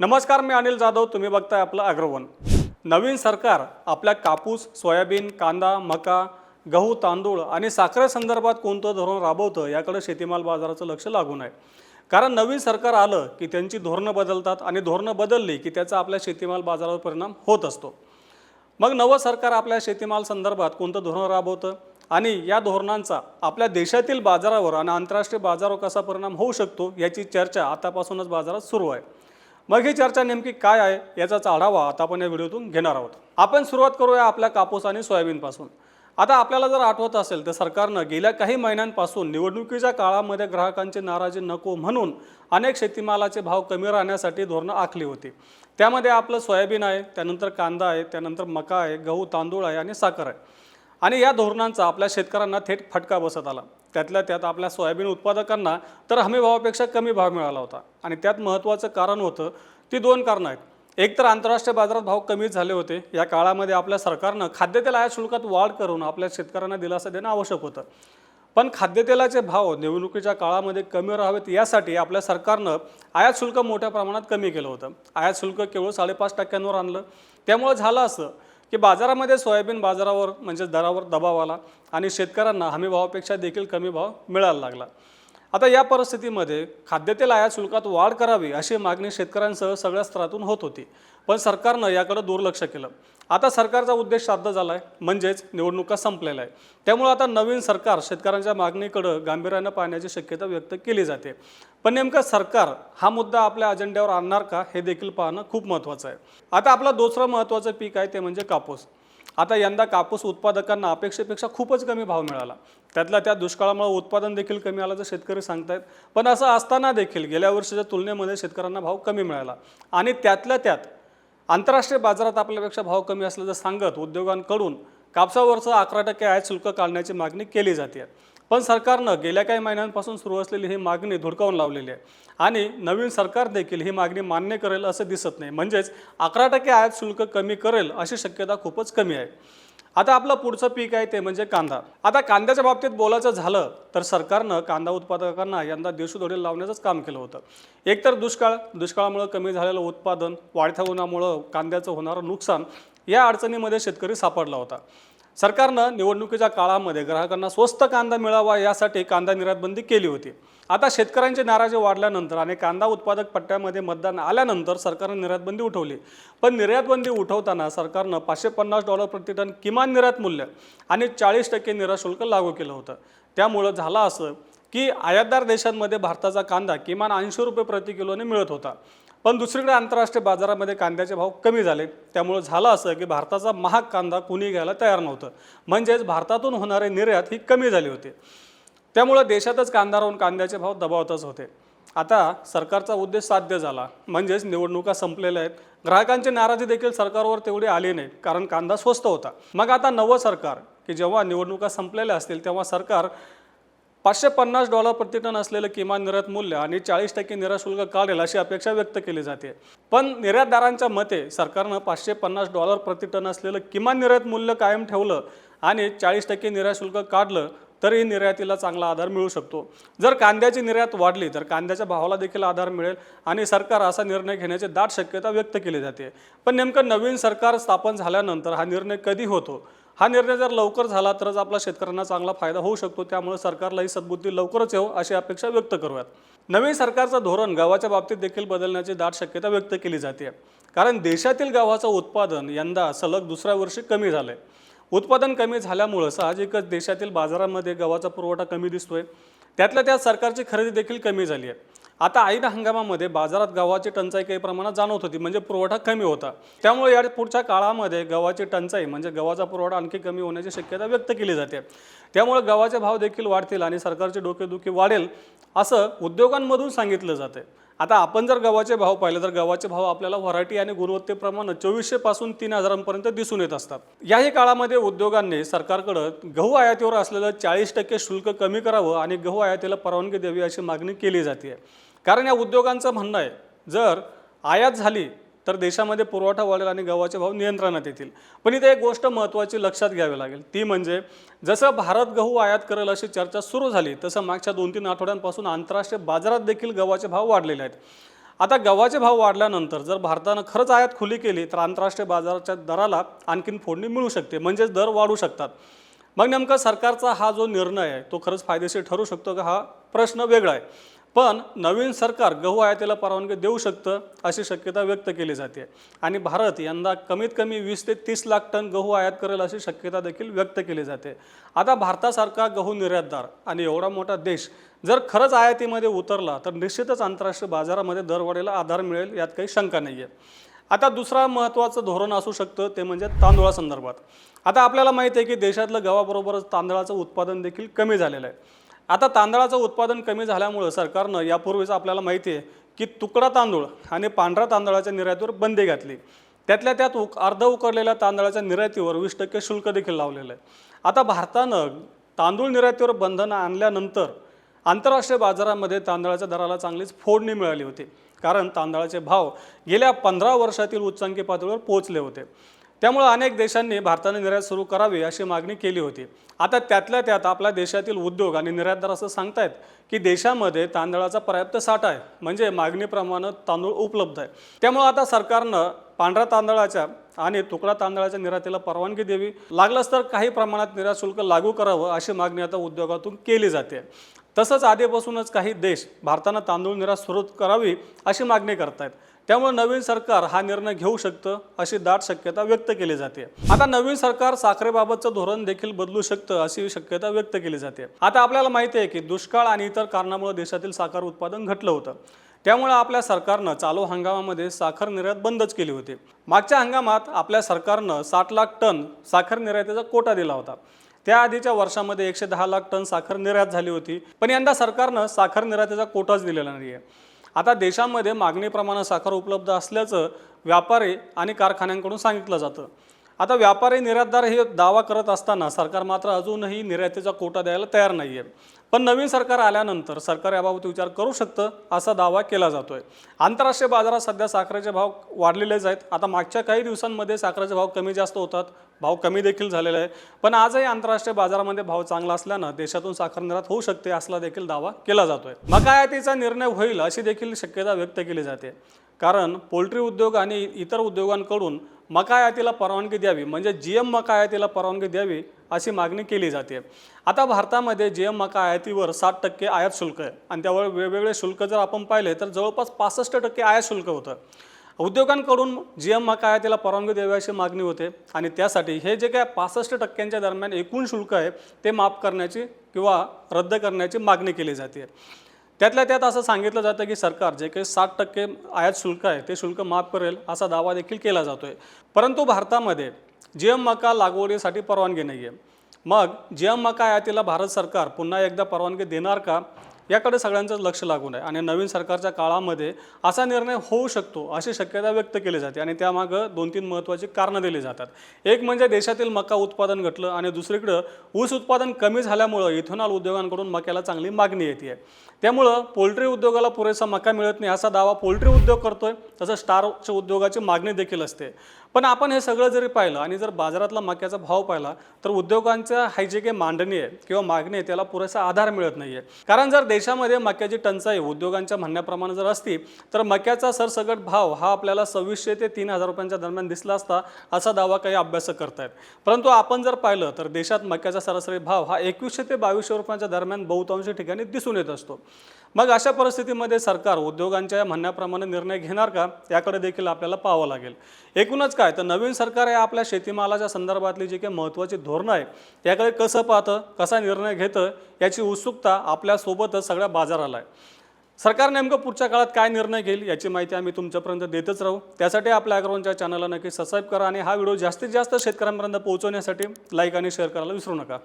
नमस्कार मी अनिल जाधव. तुम्ही बघताय आपलं अग्रवन. नवीन सरकार आपल्या कापूस सोयाबीन कांदा मका गहू तांदूळ आणि साखरेसंदर्भात कोणतं धोरण राबवतं याकडे शेतीमाल बाजाराचं लक्ष लागून आहे. कारण नवीन सरकार आलं की त्यांची धोरणं बदलतात आणि धोरणं बदलली की त्याचा आपल्या शेतीमाल बाजारावर परिणाम होत असतो. मग नवं सरकार आपल्या शेतीमाल संदर्भात कोणतं धोरण राबवतं? आणि या धोरणांचा आपल्या देशातील बाजारावर आणि आंतरराष्ट्रीय बाजारावर कसा परिणाम होऊ शकतो याची चर्चा आतापासूनच बाजारात सुरू आहे. मग ही चर्चा नेमकी काय आहे याचाच आढावा आता आपण या व्हिडिओतून घेणार आहोत. आपण सुरुवात करूया आपल्या कापूस आणि सोयाबीनपासून आता आपल्याला जर आठवत असेल तर सरकारनं गेल्या काही महिन्यांपासून निवडणुकीच्या काळामध्ये ग्राहकांची नाराजी नको म्हणून अनेक शेतीमालाचे भाव कमी राहण्यासाठी धोरणं आखली होती. त्यामध्ये आपलं सोयाबीन आहे त्यानंतर कांदा आहे त्यानंतर मका आहे गहू तांदूळ आहे आणि साखर आहे. आणि या धोरणांचा आपल्या शेतकऱ्यांना थेट फटका बसत आला. त्यातल्या त्यात आपल्या सोयाबीन उत्पादकांना तर हमी भावापेक्षा कमी भाव मिळाला होता. आणि त्यात महत्त्वाचं कारण होतं ती दोन कारणं आहेत. एक तर आंतरराष्ट्रीय बाजारात भाव कमी झाले होते. या काळामध्ये आपल्या सरकारनं खाद्यतेल आयात शुल्कात वाढ करून आपल्या शेतकऱ्यांना दिलासा देणं आवश्यक होतं. पण खाद्यतेलाचे भाव निवडणुकीच्या काळामध्ये कमी राहावेत यासाठी आपल्या सरकारनं आयात शुल्क मोठ्या प्रमाणात कमी केलं होतं. आयात शुल्क केवळ साडेपाच टक्क्यांवर आणलं. त्यामुळे झालं असं की बाजारामध्ये सोयाबीन बाजारावर म्हणजे दरावर दबाव आला आणि शेतकऱ्यांना हमीभावापेक्षा देखील कमी भाव मिळायला लागला. आता या परिस्थितीमध्ये खाद्यतेल आयात शुल्कात वाढ करावी अशी मागणी शेतकऱ्यांसह सगळ्या स्तरातून होत होती. पण सरकारनं याकडे दुर्लक्ष केलं. आता सरकारचा उद्देश साध्य झाला आहे म्हणजेच निवडणुका संपलेल्या आहे त्यामुळे आता नवीन सरकार शेतकऱ्यांच्या मागणीकडं गांभीर्यानं पाहण्याची शक्यता व्यक्त केली जाते. पण नेमकं सरकार हा मुद्दा आपल्या अजेंड्यावर आणणार का हे देखील पाहणं खूप महत्त्वाचं आहे. आता आपलं दुसरं महत्त्वाचं पीक आहे ते म्हणजे कापूस. आता यंदा कापूस उत्पादकांना अपेक्षेपेक्षा खूपच कमी भाव मिळाला. त्यातल्या त्या दुष्काळामुळे उत्पादन देखील कमी आलं शेतकरी सांगतायत. पण असं असताना देखील गेल्या वर्षीच्या तुलनेमध्ये शेतकऱ्यांना भाव कमी मिळाला. आणि त्यातल्या त्यात आंतरराष्ट्रीय बाजारात आपल्यापेक्षा भाव कमी असल्याचं सांगत उद्योगांकडून कापसावरचं अकरा टक्के आयात शुल्क काढण्याची मागणी केली जाते. पण सरकारनं गेल्या काही महिन्यांपासून सुरू असलेली ही मागणी धुडकावून लावलेली आहे. आणि नवीन सरकार देखील ही मागणी मान्य करेल असं दिसत नाही. म्हणजेच अकरा टक्के आयात शुल्क कमी करेल अशी शक्यता खूपच कमी आहे. आता आपलं पुढचं पीक आहे ते म्हणजे कांदा. आता कांद्याच्या बाबतीत बोलायचं झालं तर सरकारनं कांदा उत्पादकांना यंदा दिवसोधडी लावण्याचंच काम केलं होतं. एकतर दुष्काळ दुष्काळामुळं कमी झालेलं उत्पादन वाढत्या उन्हामुळं कांद्याचं होणारं नुकसान या अडचणीमध्ये शेतकरी सापडला होता. सरकारनं निवडणुकीच्या काळामध्ये ग्राहकांना स्वस्त कांदा मिळावा यासाठी कांदा निर्यातबंदी केली होती. आता शेतकऱ्यांची नाराजी वाढल्यानंतर आणि कांदा उत्पादक पट्ट्यामध्ये मतदान आल्यानंतर सरकारनं निर्यातबंदी उठवली. पण निर्यातबंदी उठवताना सरकारनं पाचशे पन्नास डॉलर प्रति टन किमान निर्यात मूल्य आणि चाळीस टक्के निर्यात शुल्क लागू केलं होतं. त्यामुळं झालं असं की आयातदार देशांमध्ये भारताचा कांदा किमान ऐंशी रुपये प्रति किलोने मिळत होता. पण दुसरीकडे आंतरराष्ट्रीय बाजारामध्ये कांद्याचे भाव कमी झाले. त्यामुळे झालं असं की भारताचा महाग कांदा कुणी घ्यायला तयार नव्हतं. म्हणजेच भारतातून होणारे निर्यात ही कमी झाली होती. त्यामुळं देशातच कांदा राहून कांद्याचे भाव दबावतच होते. आता सरकारचा उद्देश साध्य झाला. म्हणजेच निवडणुका संपलेल्या आहेत. ग्राहकांची नाराजी देखील सरकारवर तेवढी आली नाही कारण कांदा स्वस्त होता. मग आता नवं सरकार की जेव्हा निवडणुका संपलेल्या असतील तेव्हा सरकार पाचशे पन्नास डॉलर प्रतिटन असलेलं किमान निर्यात मूल्य आणि चाळीस टक्के निर्यात शुल्क काढेल अशी अपेक्षा व्यक्त केली जाते. पण निर्यातदारांच्या मते सरकारनं पाचशे पन्नास डॉलर प्रति टन असलेलं किमान निर्यात मूल्य कायम ठेवलं आणि चाळीस टक्के निर्यात शुल्क काढलं तरी निर्यातीला चांगला आधार मिळू शकतो. जर कांद्याची निर्यात वाढली तर कांद्याच्या भावाला देखील आधार मिळेल आणि सरकार असा निर्णय घेण्याची दाट शक्यता व्यक्त केली जाते. पण नेमकं नवीन सरकार स्थापन झाल्यानंतर हा निर्णय कधी होतो? हा निर्णय जर लवकर झाला तरच आपला शेतकऱ्यांना चांगला फायदा होऊ शकतो. त्यामुळे सरकारलाही सद्बुद्धी लवकरच येऊ अशी अपेक्षा व्यक्त करूयात. नवीन सरकारचं धोरण गव्हाच्या बाबतीत देखील बदलण्याची दाट शक्यता व्यक्त केली जाते कारण देशातील गव्हाचं उत्पादन यंदा सलग दुसऱ्या वर्षी कमी झालं आहे उत्पादन कमी झाल्यामुळं साहजिकच देशातील बाजारामध्ये गव्हाचा पुरवठा कमी दिसतोय. त्यातल्या त्यात सरकारची खरेदी देखील कमी झाली आहे आता ऐन हंगामामध्ये बाजारात गव्हाची टंचाई काही प्रमाणात जाणवत होती म्हणजे पुरवठा कमी होता. त्यामुळे या पुढच्या काळामध्ये गव्हाची टंचाई म्हणजे गव्हाचा पुरवठा आणखी कमी होण्याची शक्यता व्यक्त केली जाते. त्यामुळे गव्हाचे भाव देखील वाढतील आणि सरकारची डोकेदुखी वाढेल असं उद्योगांमधून सांगितलं जाते. आता आपण जर गव्हाचे भाव पाहिले तर गव्हाचे भाव आपल्याला व्हरायटी आणि गुणवत्तेप्रमाणे चोवीसशे पासून तीन हजारांपर्यंत दिसून येत असतात. याही काळामध्ये उद्योगांनी सरकारकडं गहू आयातीवर असलेलं चाळीस टक्के शुल्क कमी करावं आणि गहू आयातीला परवानगी द्यावी अशी मागणी केली जाते. कारण या उद्योगांचं म्हणणं आहे जर आयात झाली तर देशामध्ये पुरवठा वाढेल आणि गव्हाचे भाव नियंत्रणात येतील. पण इथे एक गोष्ट महत्त्वाची लक्षात घ्यावी लागेल. ती म्हणजे जसं भारत गहू आयात करेल अशी चर्चा सुरू झाली तसं मागच्या दोन तीन आठवड्यांपासून आंतरराष्ट्रीय बाजारात देखील गव्हाचे भाव वाढलेले आहेत. आता गव्हाचे भाव वाढल्यानंतर जर भारतानं खरंच आयात खुली केली तर आंतरराष्ट्रीय बाजाराच्या दराला आणखीन फोडणी मिळू शकते म्हणजेच दर वाढू शकतात. मग नेमका सरकारचा हा जो निर्णय आहे तो खरंच फायदेशीर ठरू शकतो का हा प्रश्न वेगळा आहे. पण नवीन सरकार गहू आयातीला परवानगी देऊ शकतं अशी शक्यता व्यक्त केली जाते. आणि भारत यंदा कमीत कमी वीस ते तीस लाख टन गहू आयात करेल अशी शक्यता देखील व्यक्त केली जाते. आता भारतासारखा गहू निर्यातदार आणि एवढा मोठा देश जर खरंच आयातीमध्ये उतरला तर निश्चितच आंतरराष्ट्रीय बाजारामध्ये दरवाढीला आधार मिळेल यात काही शंका नाही आहे आता दुसरा महत्त्वाचं धोरण असू शकतं ते म्हणजे तांदूळासंदर्भात. आता आपल्याला माहिती आहे की देशातलं गव्हाबरोबरच तांदळाचं उत्पादन देखील कमी झालेलं आहे. आता तांदळाचं उत्पादन कमी झाल्यामुळं सरकारनं यापूर्वीच आपल्याला माहिती आहे की तुकडा तांदूळ आणि पांढरा तांदळाच्या निर्यातीवर बंदी घातली. त्यातल्या त्यात उक अर्ध उकडलेल्या तांदळाच्या निर्यातीवर वीस टक्के शुल्क देखील लावलेलं आहे. आता भारतानं तांदूळ निर्यातीवर बंधनं आणल्यानंतर आंतरराष्ट्रीय बाजारामध्ये तांदळाच्या दराला चांगलीच फोडणी मिळाली होती. कारण तांदळाचे भाव गेल्या पंधरा वर्षातील उच्चांकी पातळीवर पोहोचले होते. त्यामुळं अनेक देशांनी भारताने निर्यात सुरू करावी अशी मागणी केली होती. आता त्यातल्या त्यात आपल्या देशातील उद्योग आणि निर्यातदार असं सांगतायत की देशामध्ये तांदळाचा पर्याप्त साठा आहे म्हणजे मागणीप्रमाणे तांदूळ उपलब्ध आहे. त्यामुळं आता सरकारनं पांढऱ्या तांदळाच्या आणि तुकडा तांदळाच्या निर्यातीला परवानगी द्यावी. लागलंच तर काही प्रमाणात निर्यात शुल्क लागू करावं अशी मागणी आता उद्योगातून केली जाते. तसंच आधीपासूनच काही देश भारतानं तांदूळ निर्यात सुरू करावी अशी मागणी करतायत. त्यामुळे नवीन सरकार हा निर्णय घेऊ शकतं अशी दाट शक्यता व्यक्त केली जाते. आता नवीन सरकार साखरेबाबतचं धोरण देखील बदलू शकतं अशी शक्यता व्यक्त केली जाते. आता आपल्याला माहिती आहे की दुष्काळ आणि इतर कारणामुळे देशातील साखर उत्पादन घटलं होतं. त्यामुळे आपल्या सरकारनं चालू हंगामामध्ये साखर निर्यात बंदच केली होती. मागच्या हंगामात आपल्या सरकारनं साठ लाख टन साखर निर्यातीचा कोटा दिला होता. त्याआधीच्या वर्षामध्ये एकशे दहा लाख टन साखर निर्यात झाली होती. पण यंदा सरकारनं साखर निर्यातीचा कोटाच दिलेला नाही आहे आता देशामध्ये मागणीप्रमाणे साखर उपलब्ध असल्याचं व्यापारी आणि कारखान्यांकडून सांगितलं जातं. आता व्यापारी निर्यातदार हे दावा करत असताना सरकार मात्र अजूनही निर्यातीचा कोटा द्यायला तयार नाही आहे पण नवीन सरकार आल्यानंतर सरकार याबाबत विचार करू शकतं असा दावा केला जातो आहे आंतरराष्ट्रीय बाजारात सध्या साखरेचे भाव वाढलेलेच आहेत. आता मागच्या काही दिवसांमध्ये साखरेचे भाव कमी जास्त होतात. भाव कमी देखील झालेला आहे पण आजही आंतरराष्ट्रीय बाजारामध्ये भाव चांगला असल्यानं देशातून साखर निर्यात होऊ शकते असला देखील दावा केला जातोय. मकायातीचा निर्णय होईल अशी देखील शक्यता व्यक्त केली जाते. कारण पोल्ट्री उद्योग आणि इतर उद्योगांकडून मका आयातीला परवानगी द्यावी म्हणजे जी एम मका आयातीला परवानगी द्यावी अशी मागणी केली जाते. आता भारतामध्ये जी एम मका आयातीवर साठ टक्के आयात शुल्क आहे. आणि त्यावर वेगवेगळे शुल्क जर आपण पाहिले तर जवळपास पासष्ट टक्के आयात शुल्क होतं. उद्योगांकडून जी एम मका आयातीला परवानगी द्यावी अशी मागणी होते. आणि त्यासाठी हे जे काय पासष्ट टक्क्यांच्या दरम्यान एकूण शुल्क आहे ते माफ करण्याची किंवा रद्द करण्याची मागणी केली जाते. त्यातल्या त्यात असं सांगितलं जातं की सरकार जे काही साठ टक्के आयात शुल्क आहे ते शुल्क माफ करेल असा दावा देखील केला जातो आहे परंतु भारतामध्ये जी एम मका लागवडीसाठी परवानगी नाही आहे मग जी एम मका आयातीला भारत सरकार पुन्हा एकदा परवानगी देणार का? याकडे सगळ्यांचंच लक्ष लागून आहे. आणि नवीन सरकारच्या काळामध्ये असा निर्णय होऊ शकतो अशी शक्यता व्यक्त केली जाते आणि त्यामागं दोन तीन महत्त्वाची कारणं दिली जातात. एक म्हणजे देशातील मका उत्पादन घटलं आणि दुसरीकडं ऊस उत्पादन कमी झाल्यामुळं इथेनॉल उद्योगांकडून मक्याला चांगली मागणी येते त्यामुळं पोल्ट्री उद्योगाला पुरेसा मका मिळत नाही असा दावा पोल्ट्री उद्योग करतोय तसं स्टारच्या उद्योगाची मागणी देखील असते. पण आपण हे सगळं जरी पाहिलं आणि जर बाजारातला मक्याचा भाव पाहिला तर उद्योगांच्या हाय जे काही मांडणी आहे किंवा मागणी आहे त्याला पुरेसा आधार मिळत नाही आहे कारण जर देशामध्ये मक्याची टंचाई उद्योगांच्या म्हणण्याप्रमाणे जर असती तर मक्याचा सरसगट भाव हा आपल्याला सव्वीसशे ते तीन हजार रुपयांच्या दरम्यान दिसला असता असा दावा काही अभ्यासक करतायत. परंतु आपण जर पाहिलं तर देशात मक्याचा सरासरी भाव हा एकवीसशे ते बावीसशे रुपयांच्या दरम्यान बहुतांशी ठिकाणी दिसून येत असतो. मग अशा परिस्थितीमध्ये सरकार उद्योगांच्या म्हणण्याप्रमाणे निर्णय घेणार का? याकडे देखील आपल्याला पाहावं लागेल. एकूणच काय तर नवीन सरकार हे आपल्या शेतीमालाच्या संदर्भातली जी काही महत्त्वाची धोरणं आहे याकडे कसं पाहतं कसा निर्णय घेतं याची उत्सुकता आपल्यासोबतच सगळ्या बाजाराला आहे. सरकार नेमकं पुढच्या काळात काय निर्णय घेईल याची माहिती आम्ही तुमच्यापर्यंत देतच राहू. त्यासाठी आपल्या अग्रवांच्या चॅनलला नक्की सबस्क्राईब करा आणि हा व्हिडिओ जास्तीत जास्त शेतकऱ्यांपर्यंत पोहोचवण्यासाठी लाईक आणि शेअर करायला विसरू नका.